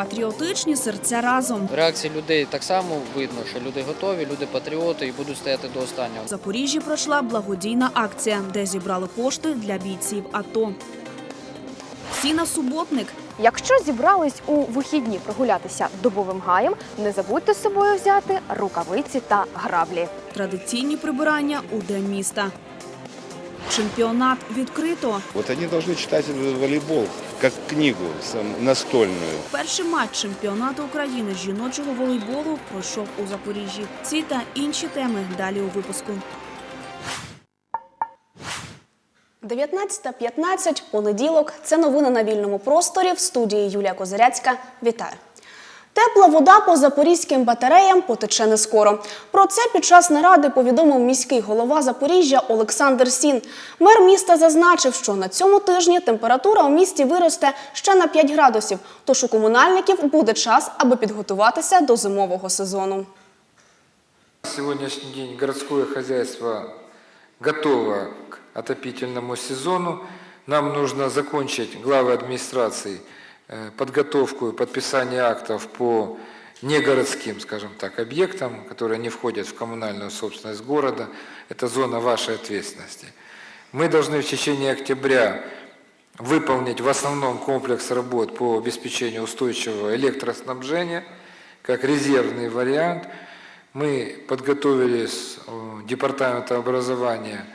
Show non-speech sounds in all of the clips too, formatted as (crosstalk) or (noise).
Патріотичні серця разом. Реакції людей так само видно, що люди готові, люди патріоти і будуть стояти до останнього. В Запоріжжі пройшла благодійна акція, де зібрали кошти для бійців АТО. Сіна Суботник Якщо зібрались у вихідні прогулятися добовим гаєм, не забудьте з собою взяти рукавиці та граблі. традиційні прибирання у день міста. Чемпіонат відкрито. Вот они должны читать волейбол как книгу настольную. Перший матч чемпіонату України з жіночого волейболу пройшов у Запоріжжі. Ці та інші теми далі у випуску. 19.15, понеділок. Це новини на вільному просторі. В студії Юлія Козиряцька. Вітаю. Тепла вода по запорізьким батареям потече не скоро. Про це під час наради повідомив міський голова Запоріжжя Олександр Сін. Мер міста зазначив, що на цьому тижні температура у місті виросте ще на 5 градусів. Тож у комунальників буде час, аби підготуватися до зимового сезону. На сегодняшний день городское хозяйство готово к отопительному сезону. Нам нужно закончить главы администрации э, подготовку и подписание актов по негородским, скажем так, объектам, которые не входят в коммунальную собственность города. Это зона вашей ответственности. Мы должны в течение октября выполнить в основном комплекс работ по обеспечению устойчивого электроснабжения, как резервный вариант. Мы подготовили с э, Департамента образования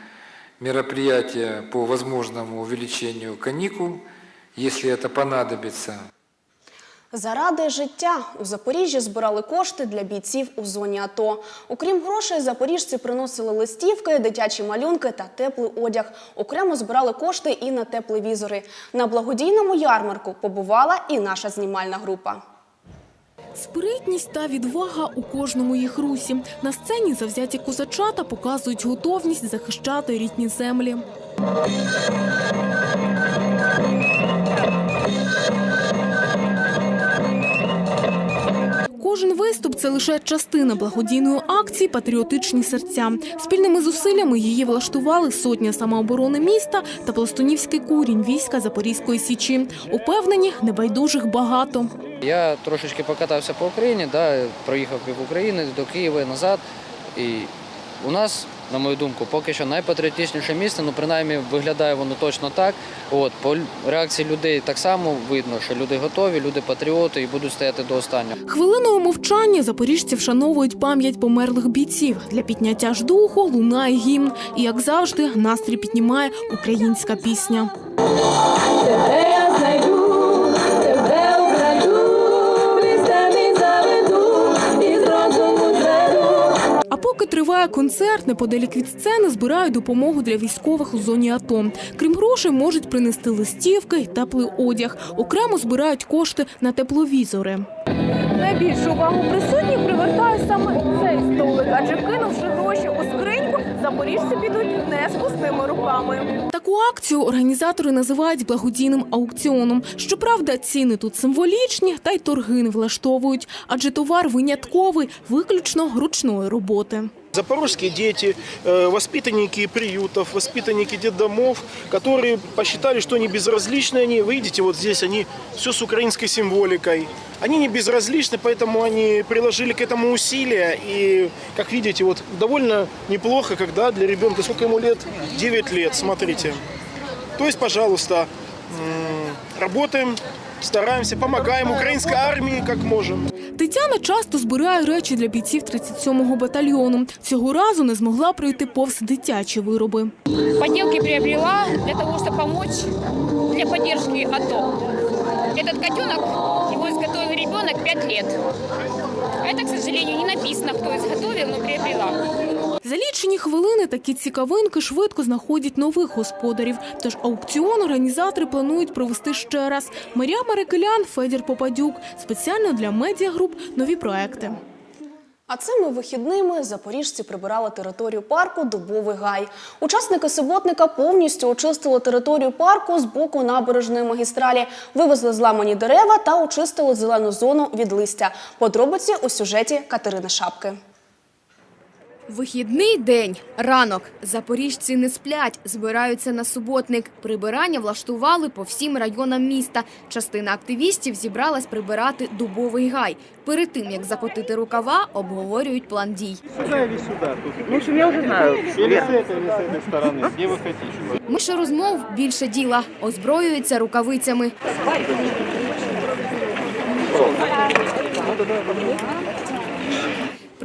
мероприятия по возможному увеличению каникул, если это понадобится. Заради життя у Запоріжжі збирали кошти для бійців у зоні АТО. Окрім грошей, запоріжці приносили листівки, дитячі малюнки та теплий одяг. Окремо збирали кошти і на тепловізори. На благодійному ярмарку побувала і наша знімальна група. Спритність та відвага у кожному їх русі. На сцені завзяті козачата показують готовність захищати рідні землі. Кожен виступ це лише частина благодійної акції Патріотичні серця. Спільними зусиллями її влаштували сотня самооборони міста та пластунівський курінь війська Запорізької січі. Упевнені, небайдужих багато. Я трошечки покатався по Україні, да, проїхав пів України до Києва і назад. І у нас, на мою думку, поки що найпатріотичніше місце, ну принаймні виглядає воно точно так. От, по реакції людей так само видно, що люди готові, люди патріоти і будуть стояти до останнього. Хвилиною мовчання запоріжці вшановують пам'ять померлих бійців. Для підняття ж духу лунає гімн. І, як завжди, настрій піднімає українська пісня. Триває концерт, неподалік від сцени збирають допомогу для військових у зоні АТО. Крім грошей, можуть принести листівки й теплий одяг. Окремо збирають кошти на тепловізори. Найбільшу увагу присутніх привертає саме цей столик, адже кинувши гроші у скриньку, запоріжці підуть з пустими руками. Таку акцію організатори називають благодійним аукціоном. Щоправда, ціни тут символічні, та й торги не влаштовують, адже товар винятковий, виключно ручної роботи. Запорожские дети, э, воспитанники приютов, воспитанники детдомов, которые посчитали, что они безразличны. Они, вы видите, вот здесь они все с украинской символикой. Они не безразличны, поэтому они приложили к этому усилия. И, как видите, вот довольно неплохо, когда для ребенка, сколько ему лет? 9 лет, смотрите. То есть, пожалуйста, работаем, стараемся, помогаем украинской армии как можем. Тетяна часто збирає речі для бійців 37-го батальйону. Цього разу не змогла пройти повз дитячі вироби. Поделки приобрела для того, чтобы помочь для поддержки АТО. Этот котенок, его изготовил ребенок 5 лет. Это, к сожалению, не написано, кто изготовил, но приобрела. За лічені хвилини такі цікавинки швидко знаходять нових господарів. Тож аукціон організатори планують провести ще раз. Марія Марикелян, Федір Попадюк. Спеціально для медіагруп нові проекти. А цими вихідними запоріжці прибирали територію парку Дубовий гай. Учасники суботника повністю очистили територію парку з боку набережної магістралі, вивезли зламані дерева та очистили зелену зону від листя. Подробиці у сюжеті Катерини Шапки. Вихідний день, ранок. Запоріжці не сплять, збираються на суботник. Прибирання влаштували по всім районам міста. Частина активістів зібралась прибирати дубовий гай. Перед тим як закотити рукава, обговорюють план дій. Мише розмов більше діла. Озброюються рукавицями.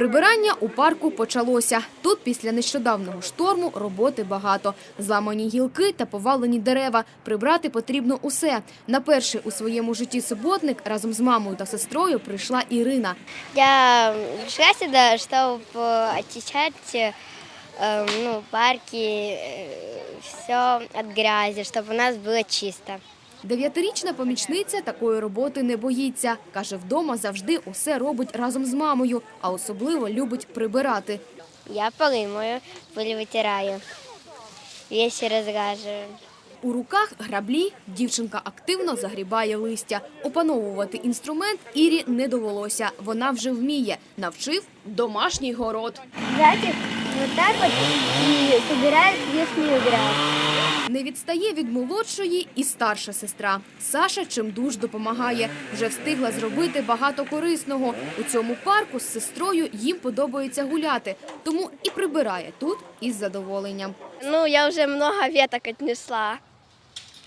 Прибирання у парку почалося. Тут після нещодавнього шторму роботи багато. Зламані гілки та повалені дерева. Прибрати потрібно усе. На перший у своєму житті суботник разом з мамою та сестрою прийшла Ірина. Я пришла сюда, чтобы очищать э, ну, парки, все от грязи, чтобы у нас было чисто. Дев'ятирічна помічниця такої роботи не боїться. Каже, вдома завжди усе робить разом з мамою, а особливо любить прибирати. Я полы мою, пыль вытираю, вещи разглаживаю. У руках граблі дівчинка активно загрібає листя. Опановувати інструмент Ірі не довелося. Вона вже вміє. Навчив домашній город. Вот так вот. Не відстає від молодшої і старша сестра. Саша чимдуж допомагає. Вже встигла зробити багато корисного. У цьому парку з сестрою їм подобається гуляти, тому і прибирає тут із задоволенням. Ну, я уже много веток отнесла,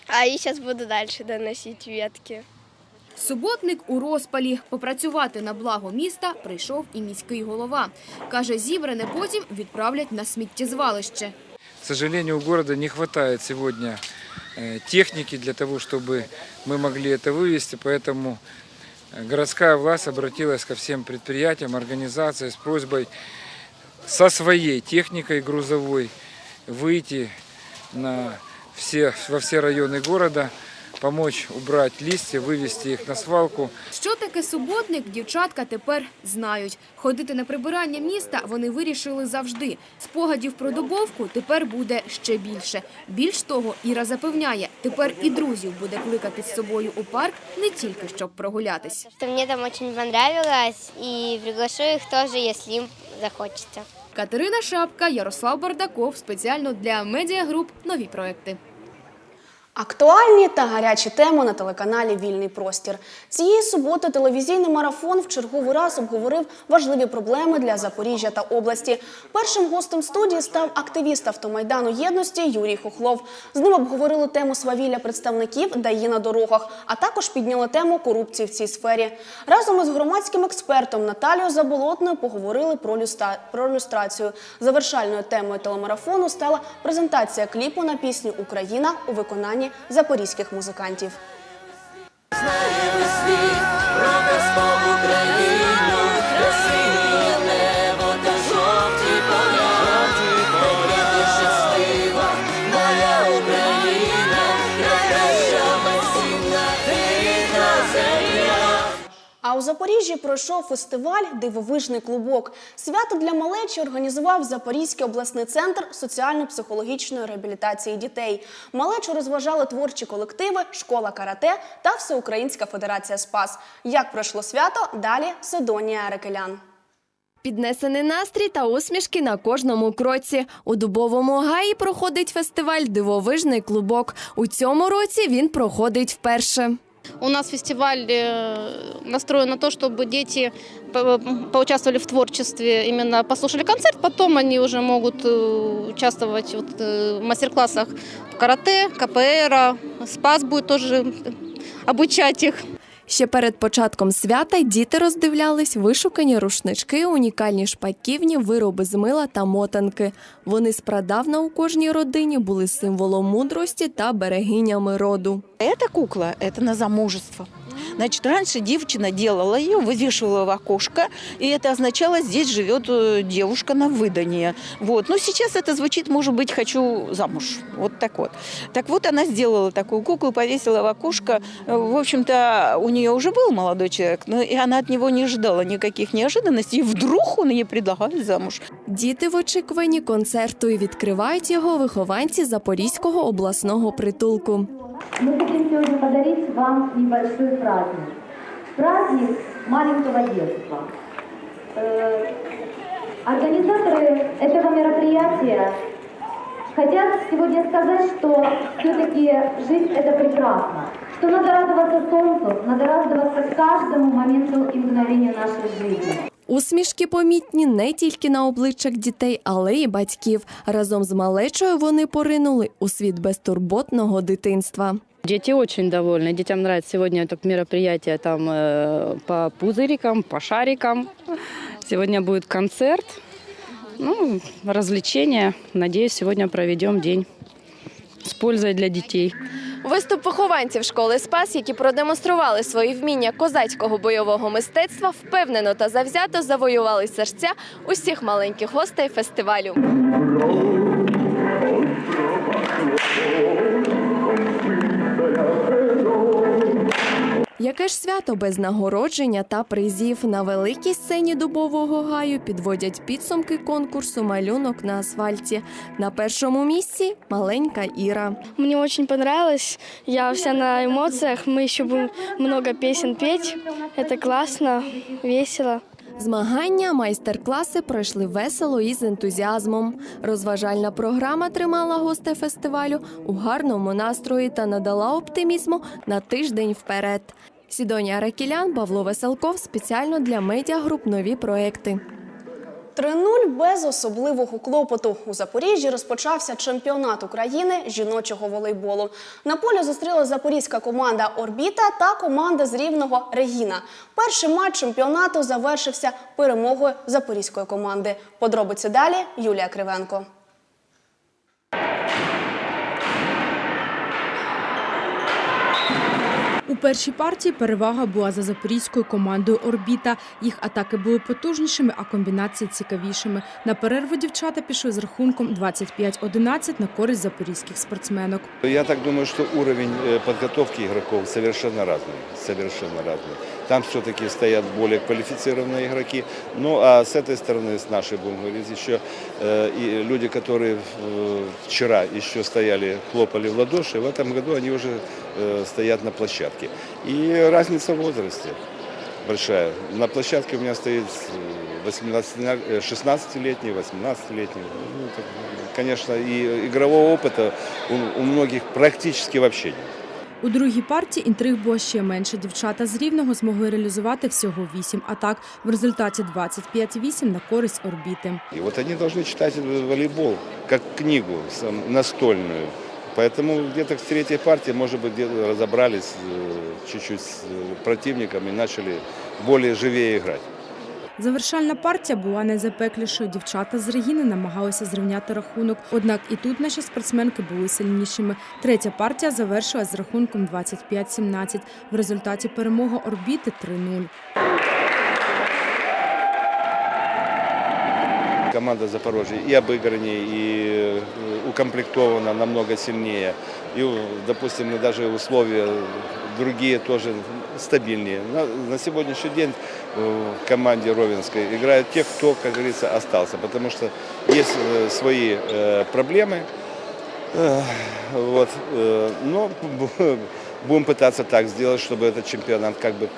а и сейчас буду дальше доносить ветки. Суботник у розпалі. Попрацювати на благо міста прийшов і міський голова. Каже, зібране потім відправлять на сміттєзвалище. К сожалению, у города не хватает сегодня э, техники для того, чтобы мы могли это вывести, поэтому э, городская власть обратилась ко всем предприятиям, организациям с просьбой со своей техникой грузовой выйти на все, во все районы города, помочь убрать листья, вывести их на свалку. Що таке суботник, дівчатка тепер знають. Ходити на прибирання міста вони вирішили завжди. Спогадів про дубовку тепер буде ще більше. Більш того, Іра запевняє, тепер і друзів буде кликати з собою у парк не тільки щоб прогулятись. Что мне там очень понравилось, и приглашу их тоже, если им захочется. Катерина Шапка, Ярослав Бардаков. Спеціально для медіагруп нові проекти. Актуальні та гарячі теми на телеканалі Вільний простір. Цієї суботи телевізійний марафон в черговий раз обговорив важливі проблеми для Запоріжжя та області. Першим гостем студії став активіст автомайдану єдності Юрій Хохлов. З ним обговорили тему свавілля представників ДАІ на дорогах, а також підняли тему корупції в цій сфері. Разом із громадським експертом Наталією Заболотною поговорили про, люста... про люстрацію. Завершальною темою телемарафону стала презентація кліпу на пісню Україна у виконанні запорізьких музикантів. А у Запоріжжі пройшов фестиваль Дивовижний клубок. Свято для малечі організував Запорізький обласний центр соціально-психологічної реабілітації дітей. Малечу розважали творчі колективи, школа карате та Всеукраїнська федерація СПАС. Як пройшло свято? Далі Сидонія Рекелян. Піднесений настрій та усмішки на кожному кроці. У Дубовому гаї проходить фестиваль Дивовижний клубок. У цьому році він проходить вперше. У нас фестиваль э, настроен на то, чтобы дети по- поучаствовали в творчестве, именно послушали концерт, потом они уже могут э, участвовать вот, э, в мастер-классах карате, КПР, СПАС будет тоже э, обучать их. Ще перед початком свята діти роздивлялись вишукані рушнички, унікальні шпаківні, вироби з мила та мотанки. Вони спрадавна у кожній родині були символом мудрості та берегинями роду. Ця кукла – це на замужество. Значит, раньше девчина делала ее, вывешивала в окошко, и это означало, здесь живет э, девушка на выданье. Вот. Но сейчас это звучит, может быть, хочу замуж. Вот так вот. Так вот, она сделала такую куклу, повесила в окошко. Э, В общем-то, у нее уже был молодой человек, но и она от него не ожидала никаких неожиданностей. И вдруг он ей предлагает замуж. Діти в очікуванні концерту і відкривають його вихованці Запорізького обласного притулку. Мы хотим сегодня подарить вам небольшой праздник. Праздник маленького детства. Э, Организаторы этого мероприятия хотят сегодня сказать, что все-таки жизнь – это прекрасно, что надо радоваться солнцу, надо радоваться каждому моменту и мгновению нашей жизни. Усмішки помітні не тільки на обличчях дітей, але й батьків. Разом з малечою вони поринули у світ безтурботного дитинства. Дети очень довольны. Детям нравится сегодня это мероприятие там э, по пузырикам, по шарикам. Сегодня будет концерт, ну, развлечения. Надеюсь, сегодня проведем день с пользой для детей. Виступ вихованців школи Спас, які продемонстрували свої вміння козацького бойового мистецтва, впевнено та завзято завоювали серця усіх маленьких гостей фестивалю. Яке ж свято без нагородження та призів на великій сцені дубового гаю підводять підсумки конкурсу малюнок на асфальті. На першому місці маленька Іра. Мне очень понравилось. Я вся на эмоциях. Мы еще будем много песен петь. Это классно, весело. Змагання, майстер-класи пройшли весело і з ентузіазмом. Розважальна програма тримала гостей фестивалю у гарному настрої та надала оптимізму на тиждень вперед. Сідонія Ракілян, Павло Веселков спеціально для медіагруп нові проекти. 3-0 без особливого клопоту. У Запоріжжі розпочався чемпіонат України жіночого волейболу. На полі зустріла запорізька команда Орбіта та команда з рівного Регіна. Перший матч чемпіонату завершився перемогою запорізької команди. Подробиці далі Юлія Кривенко. першій партії перевага була за запорізькою командою Орбіта. Їх атаки були потужнішими, а комбінації цікавішими. На перерву дівчата пішли з рахунком 25-11 на користь запорізьких спортсменок. Я так думаю, что уровень э, подготовки игроков совершенно разный. Совершенно разный. Там все-таки стоят более квалифицированные игроки. Ну а с этой стороны, с нашей, будем говорить, еще э, и люди, которые э, вчера еще стояли, хлопали в ладоши, в этом году они уже э, стоят на площадке. И разница в возрасте большая. На площадке у меня стоит э, 18, э, 16-летний, 18-летний. Ну, так, конечно, и игрового опыта у, у многих практически вообще нет. У другій партії інтриг було ще менше. Дівчата з рівного змогли реалізувати всього 8 атак. В результаті 25-8 на користь орбіти. И вот они должны читать волейбол как книгу сам- настольную. Поэтому где-то к третьей партии, может быть, где-то разобрались э, чуть-чуть с э, противником и начали более живее играть. Завершальна партія була найзапеклішою. Дівчата з Регіни намагалися зрівняти рахунок. Однак і тут наші спортсменки були сильнішими. Третя партія завершилась з рахунком 25-17. В результаті перемога орбіти 3-0. Команда Запорожья и обыграннее, и э, укомплектована намного сильнее. И, э, допустим, и даже условия другие тоже стабильнее. На, на сегодняшний день э, в команде Ровенской играют те, кто, как говорится, остался. Потому что есть э, свои э, проблемы. Э, Вот, э, но (laughs) будем пытаться так сделать, чтобы этот чемпионат как бы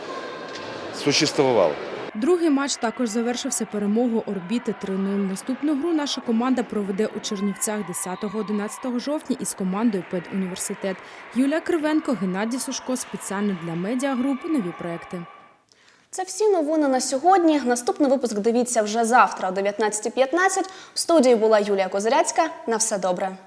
существовал. Другий матч також завершився перемогою орбіти 3-0. Наступну гру наша команда проведе у Чернівцях 10-11 жовтня із командою «Педуніверситет». Юлія Кривенко, Геннадій Сушко спеціально для медіагрупи нові проекти. Це всі новини на сьогодні. Наступний випуск дивіться вже завтра о 19.15. В студії була Юлія Козиряцька. На все добре.